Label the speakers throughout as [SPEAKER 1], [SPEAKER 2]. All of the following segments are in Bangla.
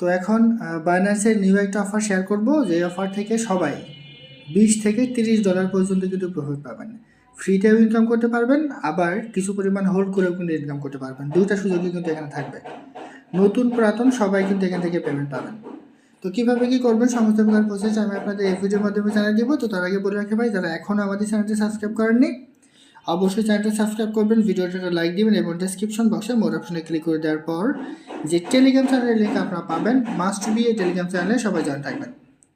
[SPEAKER 1] তো এখন বাইন্যান্সের নিউ একটা অফার শেয়ার করব যে অফার থেকে সবাই বিশ থেকে তিরিশ ডলার পর্যন্ত কিন্তু প্রফিট পাবেন। ফ্রিতেও ইনকাম করতে পারবেন, আবার কিছু পরিমাণ হোল্ড করেও কিন্তু ইনকাম করতে পারবেন। দুইটা সুযোগই কিন্তু এখানে থাকবে। নতুন পুরাতন সবাই কিন্তু এখান থেকে পেমেন্ট পাবেন। তো কীভাবে কী করবেন, সমস্ত প্রকার প্রসেস আমি আপনাদের এই ভিডিওর মাধ্যমে জানিয়ে দেবো। তো তার আগে বলে রাখি ভাই, যারা এখনও আমাদের চ্যানেলটি সাবস্ক্রাইব করেননি অবশ্যই চ্যানেলটা সাবস্ক্রাইব করবেন ভিডিওটা লাইক দিবেন এবং ডেসক্রিপশন বক্সে মোর অপশনে ক্লিক করে দেওয়ার পর যে টেলিগ্রাম চ্যানেলের লিঙ্ক আপনারা পাবেন মাস্ট বি এই টেলিগ্রাম চ্যানেলে সবাই জয়েন থাকবেন।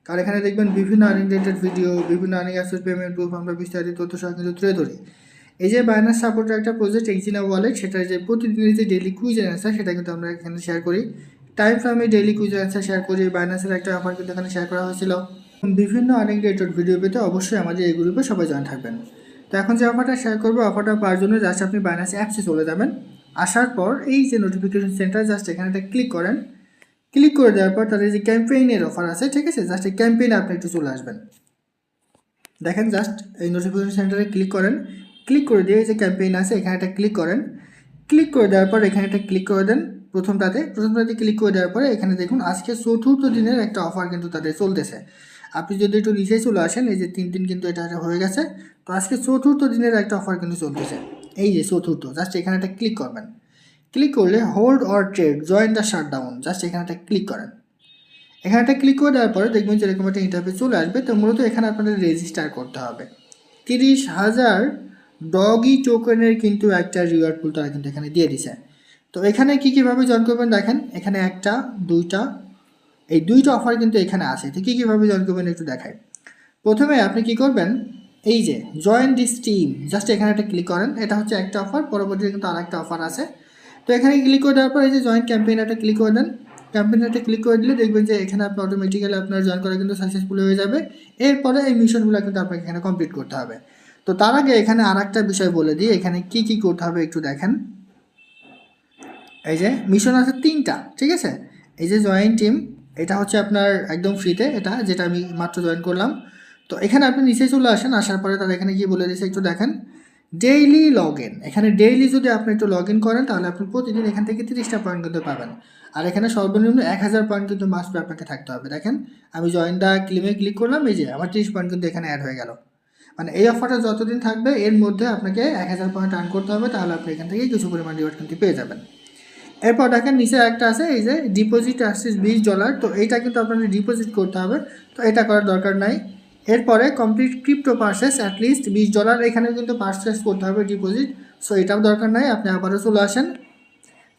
[SPEAKER 1] কারণ এখানে দেখবেন বিভিন্ন আর্নিং রিলেটেড ভিডিও বিভিন্ন আর্নিং অ্যাসেস পেমেন্ট প্রুফ আমরা বিস্তারিত তথ্য সহ কিন্তু তুলে ধরি। এই যে বায়ানার সাপোর্টের একটা প্রজেক্ট এক্সিনা ওয়ালেট সেটা যে প্রতিদিনের যে ডেইলি কুইজ অ্যান্সার সেটা কিন্তু আমরা এখানে শেয়ার করি। টাইম ফ্রেমে ডেইলি কুইজ অ্যান্সার শেয়ার করি বায়ানাসের একটা অফার কিন্তু এখানে শেয়ার করা হয়েছিল। বিভিন্ন আর্নিং রিলেটেড ভিডিও পেতে অবশ্যই আমাদের এই গ্রুপে সবাই জয়েন থাকবেন। তো এখন যে অফারটা শেয়ার করব অফারটা পাওয়ার জন্য জাস্ট আপনি বাইনাস অ্যাপসে চলে যাবেন। আসার পর এই যে নোটিফিকেশন সেন্টার জাস্ট এখানে একটা ক্লিক করেন। ক্লিক করে দেওয়ার পর তাদের যে ক্যাম্পেইনের অফার আছে, ঠিক আছে? জাস্ট এই ক্যাম্পেইনে আপনি একটু চলে আসবেন। দেখেন জাস্ট এই নোটিফিকেশন সেন্টারে ক্লিক করেন। ক্লিক করে দিয়ে যে ক্যাম্পেইন আছে, এখানে একটা ক্লিক করেন। ক্লিক করে দেওয়ার পর এখানে একটা ক্লিক করে দেন প্রথমটাতে। প্রথমটাতে ক্লিক করে দেওয়ার পরে এখানে দেখুন, আজকে চতুর্থ দিনের একটা অফার কিন্তু তাদের চলতেছে। আপনি যদি একটু নিচেই চলে আসেন, এই যে তিন দিন কিন্তু এটা হয়ে গেছে। তো আজকে চতুর্থ দিনের একটা অফার কিন্তু চলতেছে। এই যে চতুর্থ জাস্ট এখানে একটা ক্লিক করবেন। ক্লিক করলে hold or trade join the shut down just এখানে একটা ক্লিক করেন। এখানে একটা ক্লিক করে দেওয়ার পরে দেখবেন যে এরকম একটা ইন্টারফেস চলে আসবে, তো মূলত এখানে আপনাদের রেজিস্টার করতে হবে। তিরিশ হাজার ডগি টোকেনের কিন্তু একটা রিওয়ার্ড পুল তারা কিন্তু এখানে দিয়ে দিছে। তো এখানে কী কীভাবে জয়েন করবেন দেখেন, এখানে একটা, দুইটা, এই দুইটা অফার কিন্তু এখানে আছে। তো কী কীভাবে জয়েন করবেন একটু দেখায় প্রথমে আপনি কি করবেন এই যে জয়েন দিস টিম জাস্ট এখানে একটা ক্লিক করেন, এটা হচ্ছে একটা অফার পরবর্তীতে কিন্তু আরেকটা অফার আছে। তো এখানে ক্লিক করে দেওয়ার পর এই যে জয়েন ক্যাম্পেইন একটা ক্লিক করে দেন। ক্যাম্পেইনটা ক্লিক করে দিলে দেখবেন যে এখানে আপনি অটোমেটিক্যালি আপনার জয়েন করা কিন্তু সাকসেসফুল হয়ে যাবে। এরপরে এই মিশনগুলো কিন্তু আপনাকে এখানে কমপ্লিট করতে হবে। তো তার আগে এখানে আর একটা বিষয় বলে দিই, এখানে কি কি করতে হবে একটু দেখেন। এই যে মিশন আছে তিনটা, ঠিক আছে? এই যে জয়েন টিম এটা হচ্ছে আপনার একদম ফ্রিতে এটা যেটা আমি মাত্র জয়েন করলাম। তো এখানে আপনি নিচে চলে আসেন, আসার পরে তারা এখানে গিয়ে বলে দিয়েছে, একটু দেখেন। ডেইলি লগ ইন এখানে ডেইলি যদি আপনি একটু লগ ইন করেন, তাহলে আপনি প্রতিদিন এখান থেকে তিরিশটা পয়েন্ট কিন্তু পাবেন। আর এখানে সর্বনিম্ন এক হাজার পয়েন্ট কিন্তু মাস্ট আপনাকে থাকতে হবে। দেখেন, আমি জয়েন দা ক্লিমে ক্লিক করলাম, এই যে আমার তিরিশ পয়েন্ট কিন্তু এখানে অ্যাড হয়ে গেল। মানে এই অফারটা যতদিন থাকবে, এর মধ্যে আপনাকে এক হাজার পয়েন্ট আর্ন করতে হবে, তাহলে আপনি এখান থেকে কিছু পরিমাণ রিওয়ার্ড কিন্তু পেয়ে যাবেন। এরপর দেখেন, নিচে একটা আছে, এই যে ডিপোজিট আসছে বিশ ডলার তো এইটা কিন্তু আপনাদের ডিপোজিট করতে হবে। তো এটা করার দরকার নাই। এরপরে complete crypto purchase at least বিশ ডলার এখানে কিন্তু পার্সেস করতে হবে ডিপোজিট সো এটাও দরকার নাই, আপনি আবারও চলে আসেন।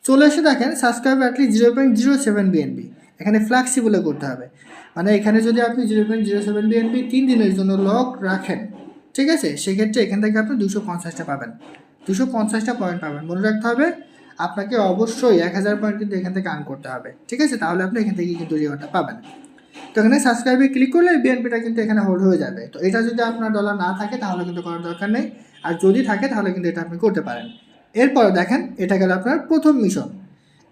[SPEAKER 1] চলে এসে দেখেন subscribe at least zero point zero seven BNB এখানে ফ্লেক্সিবলে করতে হবে। মানে এখানে যদি আপনি zero point zero seven BNB তিন দিনের জন্য লক রাখেন, ঠিক আছে? সেক্ষেত্রে এখান থেকে আপনি দুশো পঞ্চাশটা পাবেন। দুশো পঞ্চাশটা পয়েন্ট পাবেন, মনে রাখতে হবে, আপনাকে অবশ্যই এক হাজার পয়েন্ট কিন্তু এখান থেকে আর্ন করতে হবে, ঠিক আছে? তাহলে আপনি এখান থেকে কিন্তু রিওয়ার্ডটা পাবেন। তো এখানে সাবস্ক্রাইবে ক্লিক করলে বিএনপিটা কিন্তু এখানে হোল্ড হয়ে যাবে। তো এটা যদি আপনার ডলার না থাকে, তাহলে কিন্তু করার দরকার নেই। আর যদি থাকে, তাহলে কিন্তু এটা আপনি করতে পারেন। এরপরে দেখেন, এটা গেল আপনার প্রথম মিশন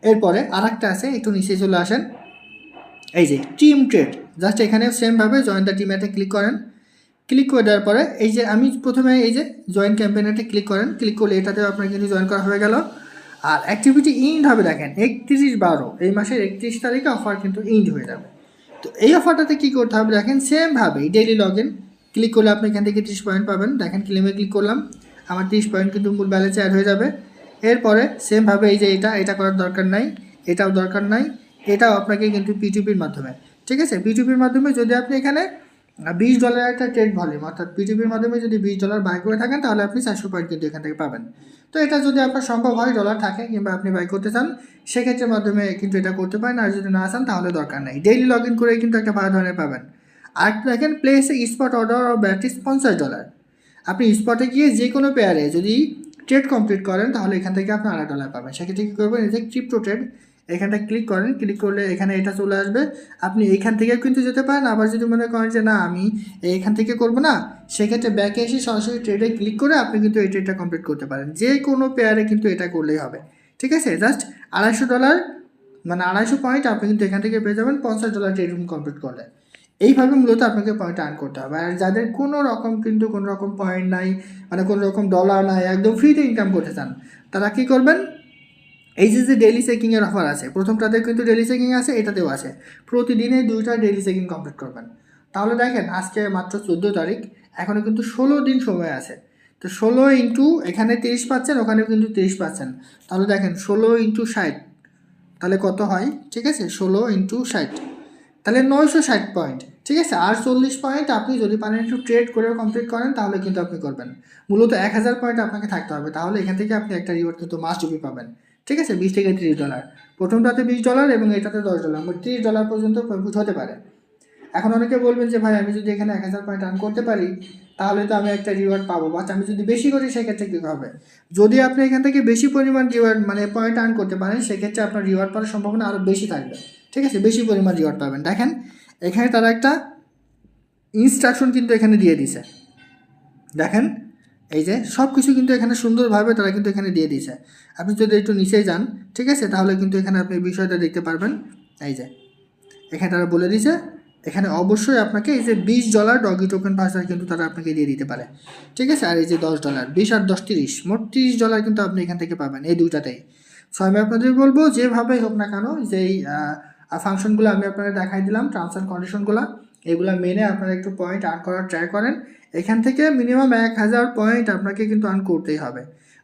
[SPEAKER 1] এরপরে আর একটা আছে, একটু নিচে চলে আসেন। এই যে টিম ট্রেড জাস্ট এখানে সেমভাবে জয়েন দ্য টিম একটা ক্লিক করেন। ক্লিক করে দেওয়ার পরে, এই যে আমি প্রথমে এই যে জয়েন ক্যাম্পেইনটা ক্লিক করেন। ক্লিক করলে এটাতেও আপনার কিন্তু জয়েন করা হয়ে গেল। আর অ্যাক্টিভিটি ইন্ড হবে, দেখেন, একত্রিশ বারো। এই মাসের একত্রিশ তারিখে অফার কিন্তু ইন্ড হয়ে যাবে। তো এই অফারটাতে কী করতে হবে? দেখেন সেমভাবেই ডেইলি লগ ইন ক্লিক করলে আপনি এখান থেকে তিরিশ পয়েন্ট পাবেন। দেখেন ক্লেমে ক্লিক করলাম। আমার তিরিশ পয়েন্ট কিন্তু মূল ব্যালেন্সে অ্যাড হয়ে যাবে। এরপরে সেমভাবে এই যে এটা এটা করার দরকার নাই, এটাও দরকার নাই, এটাও আপনাকে কিন্তু পিটিপির মাধ্যমে। ঠিক আছে? পিটিপির মাধ্যমে যদি আপনি এখানে বিশ ডলার একটা ট্রেড ভলিউম অর্থাৎ পিটিপির মাধ্যমে যদি বিশ ডলার বাই করে থাকেন, তাহলে আপনি চারশো পয়েন্ট কিন্তু এখান থেকে পাবেন। তো এটা যদি আপনার সম্ভব হয় ডলার থাকে কিংবা আপনি বাই করতে চান, সেক্ষেত্রে মাধ্যমে কিন্তু এটা করতে পারেন। আর যদি না চান, তাহলে দরকার নেই। ডেইলি লগ ইন করে কিন্তু একটা ভালো ধরনের পাবেন। আর দেখেন প্লেস স্পট অর্ডার অফ ব্যাটিস পঞ্চাশ ডলার আপনি স্পটে গিয়ে যে কোনো পেয়ারে যদি ট্রেড কমপ্লিট করেন, তাহলে এখান থেকে আপনি আড়াই ডলার পাবেন। সেক্ষেত্রে কী করবেন, এই যে ক্রিপ্টো ট্রেড এখানটা ক্লিক করেন ক্লিক করলে এখানে এটা চলে আসবে। আপনি এইখান থেকেও কিন্তু যেতে পারেন। আবার যদি মনে করেন যে না, আমি এইখান থেকে করব না, সেক্ষেত্রে ব্যাকে এসে সরাসরি ট্রেডে ক্লিক করে আপনি কিন্তু এই ট্রেডটা কমপ্লিট করতে পারেন। যে কোনো পেয়ারে কিন্তু এটা করলেই হবে। ঠিক আছে? জাস্ট আড়াইশো ডলার মানে আড়াইশো পয়েন্ট আপনি কিন্তু এখান থেকে পেয়ে যাবেন। পঞ্চাশ ডলার ট্রেড রুম কমপ্লিট করলে। এইভাবে মূলত আপনাকে পয়েন্ট আর্ন করতে হবে। আর যাদের কোনো রকম কিন্তু কোনো রকম পয়েন্ট নাই মানে কোনো রকম ডলার নাই, একদম ফ্রিতে ইনকাম করতে চান, তারা কী করবেন? এই যে যে ডেলি চেকিংয়ের অফার আছে, প্রথমটাতে কিন্তু ডেলি চেকিং আছে, এটাতেও আছে। প্রতিদিনে দুইটা ডেলি চেকিং কমপ্লিট করবেন। তাহলে দেখেন, আজকে মাত্র চোদ্দ তারিখ এখনও কিন্তু ষোলো দিন সময় আছে। তো ষোলো ইন্টু এখানে তিরিশ পাচ্ছেন, ওখানেও কিন্তু তিরিশ পাচ্ছেন। তাহলে দেখেন, ষোলো ইন্টু ষাট, তাহলে কত হয়? ঠিক আছে, ষোলো ইন্টু ষাট। তাহলে নয়শো ষাট পয়েন্ট ঠিক আছে? আর চল্লিশ পয়েন্ট আপনি যদি পারেন একটু ট্রেড করে কমপ্লিট করেন, তাহলে কিন্তু আপনি করবেন। মূলত এক হাজার পয়েন্ট আপনাকে থাকতে হবে। তাহলে এখান থেকে আপনি একটা রিওয়ার্ড কিন্তু মাস্ট পাবেন। ঠিক আছে, বিশ থেকে তিরিশ ডলার প্রথমটাতে বিশ ডলার এবং এটাতে দশ ডলার মোট তিরিশ ডলার পর্যন্ত প্রফিট হতে পারে। এখন অনেকে বলবেন যে, ভাই, আমি যদি এখানে এক হাজার পয়েন্ট আর্ন করতে পারি, তাহলে তো আমি একটা রিওয়ার্ড পাবো। বাট আমি যদি বেশি করি, সেক্ষেত্রে কী হবে? যদি আপনি এখান থেকে বেশি পরিমাণ রিওয়ার্ড মানে পয়েন্ট আর্ন করতে পারেন, সেক্ষেত্রে আপনার রিওয়ার্ড পাওয়ার সম্ভাবনা আরও বেশি থাকবে। ঠিক আছে, বেশি পরিমাণ রিওয়ার্ড পাবেন। দেখেন, এখানে তারা একটা ইনস্ট্রাকশন কিন্তু এখানে দিয়ে দিছে। দেখেন এই যে সব কিছু কিন্তু এখানে সুন্দরভাবে তারা কিন্তু এখানে দিয়ে দিয়েছে। আপনি যদি একটু নিচে যান, ঠিক আছে? তাহলে কিন্তু এখানে আপনি বিষয়টা দেখতে পারবেন। এই যে, এখানে তারা বলে দিয়েছে, এখানে অবশ্যই আপনাকে এই যে বিশ ডলার ডগি টোকেন পাসওয়ার্ড কিন্তু তারা আপনাকে দিয়ে দিতে পারে। ঠিক আছে? আর এই যে দশ ডলার বিশ আর দশ তিরিশ, মোট তিরিশ ডলার কিন্তু আপনি এখান থেকে পাবেন এই দুইটাতেই। সো আমি আপনাদের বলব যেভাবেই হোক না কেন যেই ফাংশনগুলো আমি আপনাদের দেখাই দিলাম অ্যান্ড কন্ডিশনগুলো এগুলো মেনে আপনারা একটু পয়েন্ট আর্ন করার ট্রাই করেন। এখান থেকে মিনিমাম এক হাজার পয়েন্ট আপনাকে কিন্তু আর্ন করতেই হবে।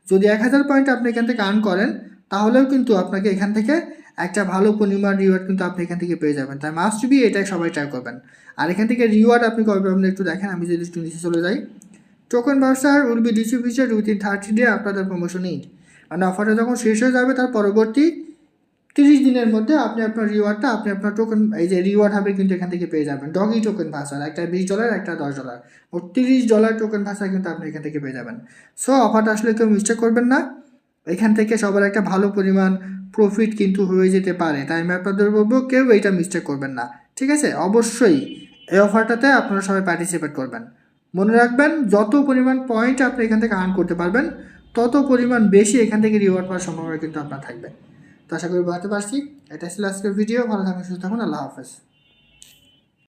[SPEAKER 1] যদি এক হাজার পয়েন্ট আপনি এখান থেকে আর্ন করেন, তাহলেও কিন্তু আপনাকে এখান থেকে একটা ভালো পরিমাণ রিওয়ার্ড কিন্তু আপনি এখান থেকে পেয়ে যাবেন। তাই মাস্ট বি এটাই সবাই ট্রাই করবেন। আর এখান থেকে রিওয়ার্ড আপনি কবে পাবেন একটু দেখেন, আমি যদি একটু নিচে চলে যাই। টোকেন ব্যবসার will be distributed within thirty day আপনাদের প্রমোশন ইট মানে অফারটা যখন শেষ হয়ে যাবে, তার পরবর্তী তিরিশ দিনের মধ্যে আপনি আপনার রিওয়ার্ডটা আপনি আপনার টোকেন এই যে রিওয়ার্ড হবে কিন্তু এখান থেকে পেয়ে যাবেন। ডগি টোকেন ভাষার একটা বিশ ডলার একটা দশ ডলার ও তিরিশ ডলার টোকেন ভাষা কিন্তু আপনি এখান থেকে পেয়ে যাবেন। সো অফারটা আসলে কেউ মিস্টেক করবেন না। এখান থেকে সবার একটা ভালো পরিমাণ প্রফিট কিন্তু হয়ে যেতে পারে। তাই আমি আপনাদের বলব, কেউ এইটা মিস্টেক করবেন না। ঠিক আছে? অবশ্যই এই অফারটাতে আপনারা সবাই পার্টিসিপেট করবেন। মনে রাখবেন, যত পরিমাণ পয়েন্ট আপনি এখান থেকে আর্ন করতে পারবেন, তত পরিমাণ বেশি এখান থেকে রিওয়ার্ড পাওয়ার সম্ভাবনা কিন্তু আপনার থাকবে। তো আশা করি বুঝতে পারছি। এটা ছিল আজকের ভিডিও ভালো থাকুন সুস্থ থাকুন। আল্লাহ হাফেজ।